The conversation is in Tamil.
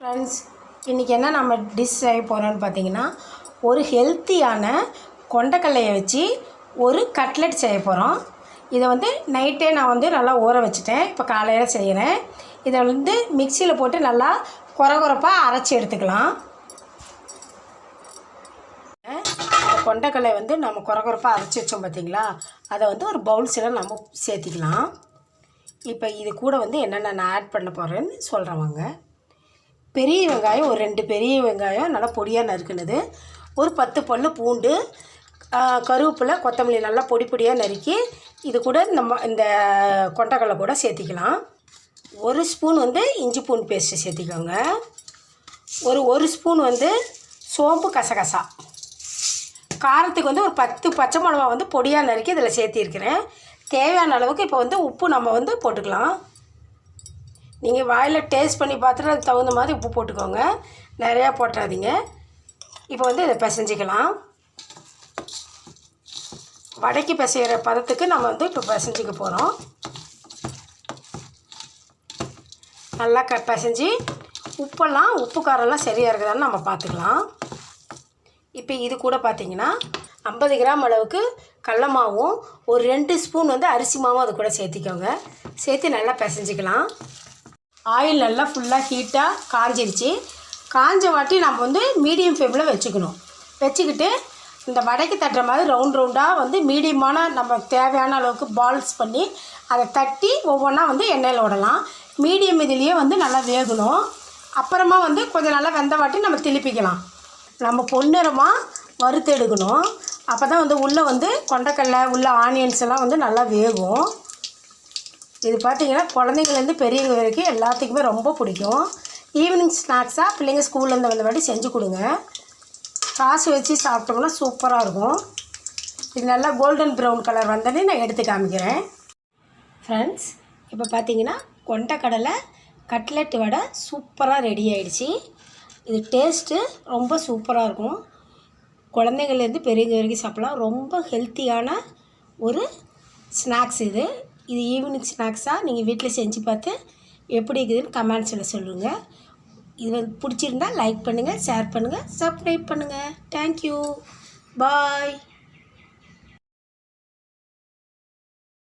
ஃப்ரெண்ட்ஸ் இன்றைக்கி என்ன நம்ம டிஷ் செய்ய போகிறோன்னு பார்த்தீங்கன்னா ஒரு ஹெல்த்தியான கொண்டக்கல்லையை வச்சு ஒரு கட்லெட் செய்ய போகிறோம் இதை வந்து நைட்டே நான் வந்து நல்லா ஊற வச்சுட்டேன். இப்போ காலையில் செய்கிறேன் இதை வந்து மிக்சியில் போட்டு நல்லா குறகுறப்பாக அரைச்சி எடுத்துக்கலாம். கொண்டக்கல்லை வந்து நம்ம குறகுறப்பாக அரைச்சி வச்சோம் பார்த்தீங்களா அதை வந்து ஒரு பவுல்ஸில் நம்ம சேர்த்திக்கலாம். இப்போ இது கூட வந்து என்னென்ன நான் ஆட் பண்ண போகிறேன்னு சொல்கிறேன் வாங்க. பெரிய வெங்காயம் ஒரு ரெண்டு பெரிய வெங்காயம் நல்லா பொடியாக நறுக்குனது. ஒரு பத்து பல் பூண்டு கருவேப்பிலை கொத்தமல்லி நல்லா பொடி பொடியாக நறுக்கி இது கூட நம்ம இந்த கொண்டக்கடலை கூட சேர்த்திக்கலாம். ஒரு ஸ்பூன் வந்து இஞ்சி பூண்டு பேஸ்ட்டு சேர்த்திக்கோங்க. ஒரு ஒரு ஸ்பூன் வந்து சோம்பு கசகசா. காரத்துக்கு வந்து ஒரு பத்து பச்சை மிளகா வந்து பொடியாக நறுக்கி இதில் சேர்த்திருக்கிறேன். தேவையான அளவுக்கு இப்போ வந்து உப்பு நம்ம வந்து போட்டுக்கலாம். நீங்கள் வாயில் டேஸ்ட் பண்ணி பார்த்துட்டு அதுக்கு தகுந்த மாதிரி உப்பு போட்டுக்கோங்க. நிறையா போட்டுறாதீங்க. இப்போ வந்து இதை பிசைஞ்சிக்கலாம். வடைக்கு பிசைகிற பதத்துக்கு நம்ம வந்து இப்போ பிசைஞ்சிக்க போகிறோம் நல்லா க பிசைஞ்சு உப்பெல்லாம் உப்பு காரம்லாம் சரியாக இருக்குதான்னு நம்ம பார்த்துக்கலாம். இப்போ இது கூட பார்த்திங்கன்னா ஐம்பது கிராம் அளவுக்கு கடல மாவும் ஒரு ரெண்டு ஸ்பூன் வந்து அரிசி மாவும் அது கூட சேர்த்திக்கோங்க. சேர்த்து நல்லா பிசைஞ்சிக்கலாம். ஆயில் நல்லா ஃபுல்லாக ஹீட்டாக காஞ்சிருச்சு. காஞ்ச வாட்டி நம்ம வந்து மீடியம் ஃப்ளேமில் வச்சுக்கணும். வச்சுக்கிட்டு இந்த வடைக்கு தட்டுற மாதிரி ரவுண்ட் ரவுண்டாக வந்து மீடியமான நம்ம தேவையான அளவுக்கு பால்ஸ் பண்ணி அதை தட்டி ஒவ்வொன்றா வந்து எண்ணெயில் விடலாம் மீடியம் இதுலேயே வந்து நல்லா வேகணும். அப்புறமா வந்து கொஞ்சம் நல்லா வெந்த வாட்டி நம்ம திருப்பிக்கலாம். நம்ம பொன்னிறமாக வறுத்து எடுக்கணும். அப்போ தான் வந்து உள்ளே வந்து கொண்டக்கடலை உள்ள ஆனியன்ஸ் எல்லாம் வந்து நல்லா வேகும். இது பார்த்தீங்கன்னா குழந்தைங்கலேருந்து பெரியவங்க வரைக்கும் எல்லாத்துக்குமே ரொம்ப பிடிக்கும். ஈவினிங் ஸ்நாக்ஸாக பிள்ளைங்க ஸ்கூல்லேருந்து வந்த வாட்டி செஞ்சு கொடுங்க. காசு வச்சு சாப்பிட்டோம்னா சூப்பராக இருக்கும். இது நல்லா கோல்டன் ப்ரௌன் கலர் வந்தோடனே நான் எடுத்து காமிக்கிறேன். ஃப்ரெண்ட்ஸ் இப்போ பார்த்தீங்கன்னா கொண்டக்கடலை கட்லெட் வடை சூப்பராக ரெடி ஆகிடுச்சி இது டேஸ்ட்டு ரொம்ப சூப்பராக இருக்கும். குழந்தைங்கள்லேருந்து பெரியவங்க வரைக்கும் சாப்பிட்லாம். ரொம்ப ஹெல்த்தியான ஒரு ஸ்நாக்ஸ் இது. இது ஈவினிங் ஸ்நாக்ஸாக நீங்கள் வீட்டில் செஞ்சு பார்த்து எப்படி இருக்குதுன்னு கமெண்ட்ஸில் சொல்லுங்கள் இது வந்து பிடிச்சிருந்தா லைக் பண்ணுங்கள் ஷேர் பண்ணுங்கள் சப்ஸ்கிரைப் பண்ணுங்கள் தேங்க்யூ பாய்